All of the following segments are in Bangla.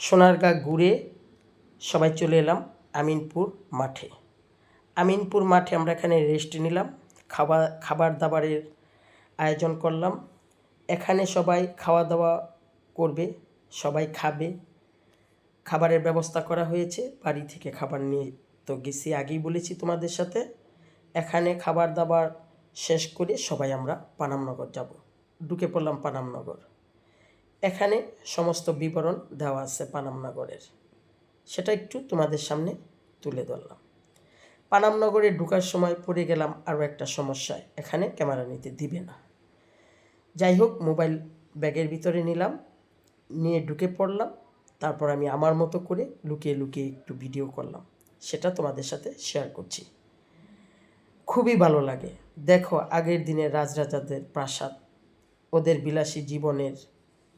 সোনারগাঁ ঘুরে সবাই চলে এলাম আমিনপুর মাঠে। আমিনপুর মাঠে আমরা এখানে রেস্ট নিলাম, খাবার খাবার দাবারের আয়োজন করলাম। এখানে সবাই খাওয়া দাওয়া করবে, সবাই খাবে। খাবারের ব্যবস্থা করা হয়েছে, বাড়ি থেকে খাবার নিয়ে তো গেছি আগেই বলেছি তোমাদের সাথে। এখানে খাবার দাবার শেষ করে সবাই আমরা পানামনগর যাব। ঢুকে পড়লাম পানামনগর। এখানে সমস্ত বিবরণ দেওয়া আছে পানামনগরের সেটা একটু তোমাদের সামনে তুলে ধরলাম। পানামনগরে ঢুকার সময় পড়ে গেলাম আরও একটা সমস্যায়। এখানে ক্যামেরা নিতে দিবে না। যাই হোক, মোবাইল ব্যাগের ভিতরে নিলাম, নিয়ে ঢুকে পড়লাম। তারপর আমি আমার মতো করে লুকিয়ে লুকিয়ে একটু ভিডিও করলাম। সেটা তোমাদের সাথে শেয়ার করছি। খুবই ভালো লাগে। দেখো, আগের দিনের রাজরাজাদের প্রাসাদ, ওদের বিলাসী জীবনের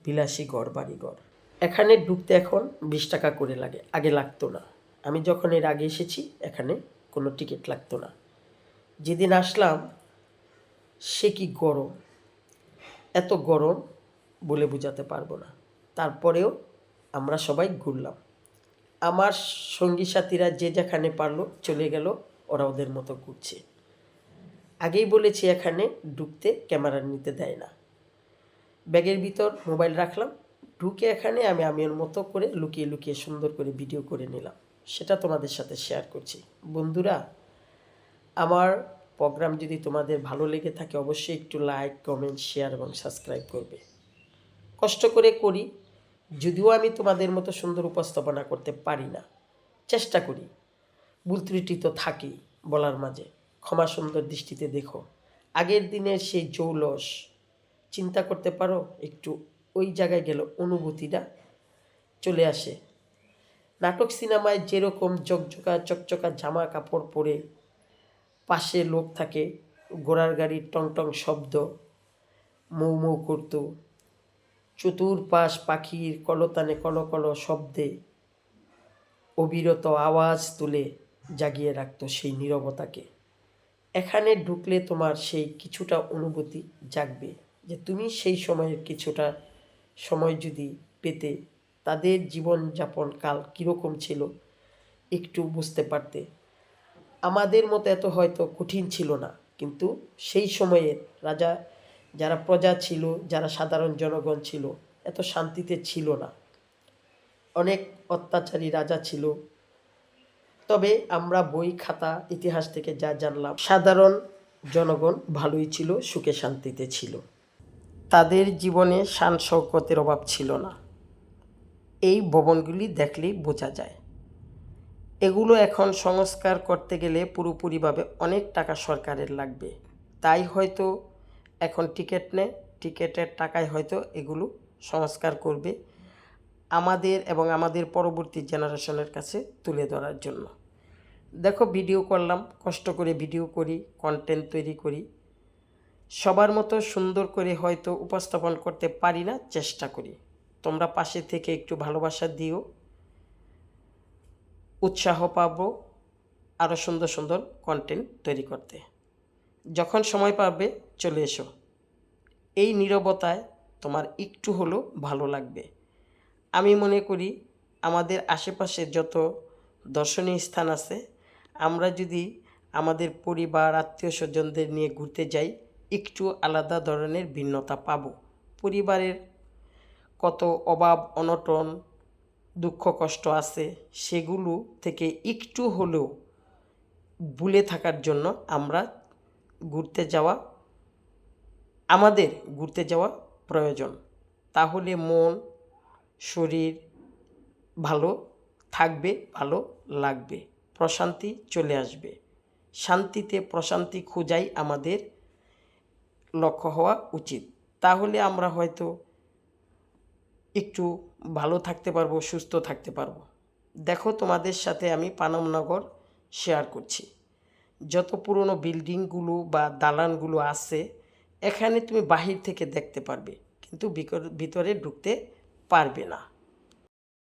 বিলাসী ঘর বাড়িঘর এখানে ঢুকতে এখন বিশ টাকা করে লাগে, আগে লাগতো না। আমি যখন এর আগে এসেছি, এখানে কোনো টিকিট লাগতো না। যেদিন আসলাম, সে কি গরম? এত গরম বলে বোঝাতে পারব না। তারপরেও আমরা সবাই ঘুরলাম। আমার সঙ্গী সাথীরা যে যেখানে পারল চলে গেল, ওরা ওদের মতো ঘুরছে। আগেই বলেছি, এখানে ঢুকতে ক্যামেরা নিতে দেয় না। ব্যাগের ভিতর মোবাইল রাখলাম, ঢুকে এখানে আমি আমির মতো করে লুকিয়ে লুকিয়ে সুন্দর করে ভিডিও করে নিলাম। সেটা তোমাদের সাথে শেয়ার করছি। বন্ধুরা, আমার প্রোগ্রাম যদি তোমাদের ভালো লেগে থাকে, অবশ্যই একটু লাইক কমেন্ট শেয়ার এবং সাবস্ক্রাইব করবে। কষ্ট করে করি, যদিও আমি তোমাদের মতো সুন্দর উপস্থাপনা করতে পারি না। চেষ্টা করি। ভুল ত্রুটি তো থাকেই বলার মাঝে। ক্ষমা সুন্দর দৃষ্টিতে দেখো। আগের দিনের সেই জৌলস চিন্তা করতে পারো, একটু ওই জায়গায় গেলে অনুভূতিটা চলে আসে। নাটক সিনেমায় যেরকম জকজকা চকচকা জামা কাপড় পরে পাশে লোক থাকে, ঘোড়ার গাড়ির টং টং শব্দ, মৌ মৌ করত, চতুর্পাশ পাখির কলতানে কলকল শব্দে অবিরত আওয়াজ তুলে জাগিয়ে রাখত সেই নীরবতাকে। এখানে ঢুকলে তোমার সেই কিছুটা অনুভূতি জাগবে। যে তুমি সেই সময়ের কিছুটা সময় যদি পেতে, তাদের জীবনযাপন কাল কীরকম ছিল, একটু বুঝতে পারতে। আমাদের মতো এত হয়তো কঠিন ছিল না, কিন্তু সেই সময়ের রাজা, যারা প্রজা ছিল, যারা সাধারণ জনগণ ছিল, এত শান্তিতে ছিল না। অনেক অত্যাচারী রাজা ছিল। তবে আমরা বই, খাতা, ইতিহাস থেকে যা জানলাম, সাধারণ জনগণ ভালোই ছিল, সুখে শান্তিতে ছিল। তাদের জীবনে শান শৌকতের অভাব ছিল না। এই ভবনগুলি দেখলেই বোঝা যায়। এগুলো এখন সংস্কার করতে গেলে পুরোপুরিভাবে অনেক টাকা সরকারের লাগবে। তাই হয়তো এখন টিকিট নেয়, টিকিটের টাকায় হয়তো এগুলো সংস্কার করবে আমাদের এবং আমাদের পরবর্তী জেনারেশনের কাছে তুলে ধরার জন্য। দেখো, ভিডিও করলাম, কষ্ট করে ভিডিও করি কন্টেন্ট তৈরি করি। সবার মতো সুন্দর করে হয়তো উপস্থাপন করতে পারি না, চেষ্টা করি। তোমরা পাশে থেকে একটু ভালোবাসা দিও, উৎসাহ পাবো আরও সুন্দর সুন্দর কন্টেন্ট তৈরি করতে। যখন সময় পাবে, চলে এসো। এই নীরবতায় তোমার একটু হলেও ভালো লাগবে। আমি মনে করি, আমাদের আশেপাশে যত দর্শনীয় স্থান আছে, আমরা যদি আমাদের পরিবার আত্মীয় স্বজনদের নিয়ে ঘুরতে যাই একটু আলাদা ধরনের ভিন্নতা পাব। পরিবারের কত অভাব, অনটন, দুঃখ, কষ্ট আছে, সেগুলো থেকে একটু হলেও ভুলে থাকার জন্য আমরা ঘুরতে যাওয়া, আমাদের ঘুরতে যাওয়া প্রয়োজন। তাহলে মন, শরীর ভালো থাকবে, ভালো লাগবে, প্রশান্তি চলে আসবে। শান্তিতে প্রশান্তি খোঁজাই আমাদের লক্ষ্য হওয়া উচিত। তাহলে আমরা হয়তো একটু ভালো থাকতে পারব, সুস্থ থাকতে পারব। দেখো তোমাদের সাথে আমি পানমনগর শেয়ার করছি। যত পুরনো বিল্ডিংগুলো বা দালানগুলো আছে, এখানে তুমি বাহির থেকে দেখতে পারবে, কিন্তু ভিতরে ঢুকতে পারবে না।